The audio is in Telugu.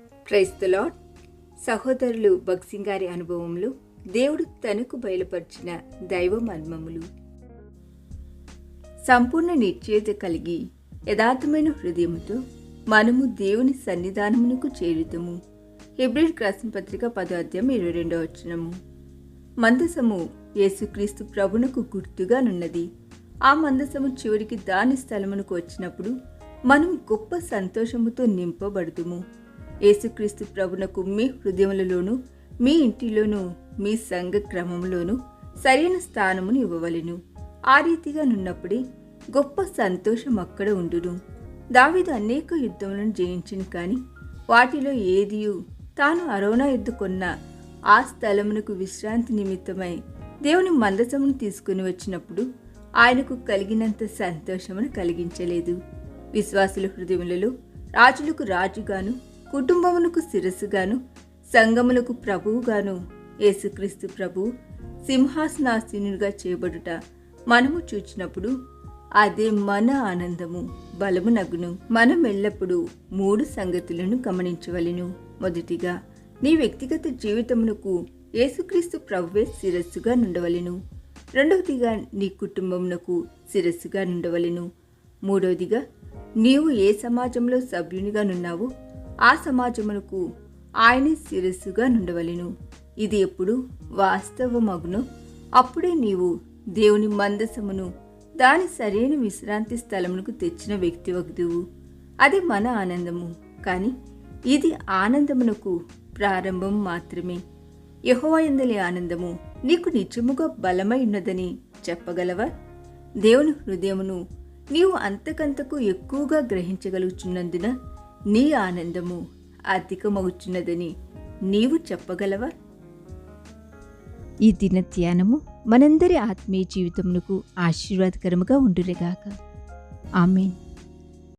క్రైస్తలాడ్ సహోదరులు భక్సింగ్ గారి అనుభవములు దేవుడు తనకు బయలుపరిచిన దైవ మర్మములు. సంపూర్ణ నిశ్చయత కలిగి యథార్థమైన హృదయముతో మనము దేవుని సన్నిధానమునకు చేరుతాము హిబ్రిడ్ క్రాసిన పత్రిక పదో అధ్యాయం ఇరవై రెండవ వచనము. మందసము యేసుక్రీస్తు ప్రభునకు గుర్తుగానున్నది. ఆ మందసము చివరికి దాని స్థలమునకు వచ్చినప్పుడు మనం గొప్ప సంతోషముతో నింపబడుతుము యేసుక్రీస్తు ప్రభునకు మీ హృదయములలోను మీ ఇంటిలోను మీ సంఘ క్రమంలోను సరైన స్థానమును ఇవ్వవలెను. ఆ రీతిగా నున్నప్పుడే గొప్ప సంతోషం అక్కడ ఉండును. దావిదు అనేక యుద్ధములను జయించింది కానీ వాటిలో ఏదియు తాను అరోనా ఎద్దుకొన్న ఆ స్థలమునకు విశ్రాంతి నిమిత్తమై దేవుని మందసమును తీసుకుని వచ్చినప్పుడు ఆయనకు కలిగినంత సంతోషమును కలిగించలేదు. విశ్వాసుల హృదయములలో రాజులకు రాజుగాను కుటుంబమునకు శిరస్సుగాను సంగములకు ప్రభువుగాను యేసుక్రీస్తు ప్రభువు సింహాసనాసీనుడిగా చేయబడుట మనము చూచినప్పుడు అదే మన ఆనందము బలము నగును. మనం ఎల్లప్పుడూ మూడు సంగతులను గమనించవలెను. మొదటిగా నీ వ్యక్తిగత జీవితమునకు యేసుక్రీస్తు ప్రభువే శిరస్సుగా నుండవలను. రెండవదిగా నీ కుటుంబమునకు శిరస్సుగా నుండవలెను. మూడవదిగా నీవు ఏ సమాజంలో సభ్యునిగా నున్నావో ఆ సమాజమునకు ఆయనే శిరస్సుగా నుండవలెను. ఇది ఎప్పుడు వాస్తవమగును. అప్పుడే నీవు దేవుని మందసమును దాని సరైన విశ్రాంతి స్థలమునకు తెచ్చిన వ్యక్తి వగ్దువు అది మన ఆనందము కానీ ఇది ఆనందమునకు ప్రారంభం మాత్రమే. యహోయందలి ఆనందము నీకు నిజముగా బలమై ఉన్నదని చెప్పగలవా? దేవుని హృదయమును నీవు అంతకంతకు ఎక్కువగా గ్రహించగలుగుచున్నందున నీ ఆనందము అధికమవుచున్నదని నీవు చెప్పగలవా? ఈ దిన ధ్యానము మనందరి ఆత్మీయ జీవితమునకు ఆశీర్వాదకరముగా ఉండులేగాక ఆమెన్.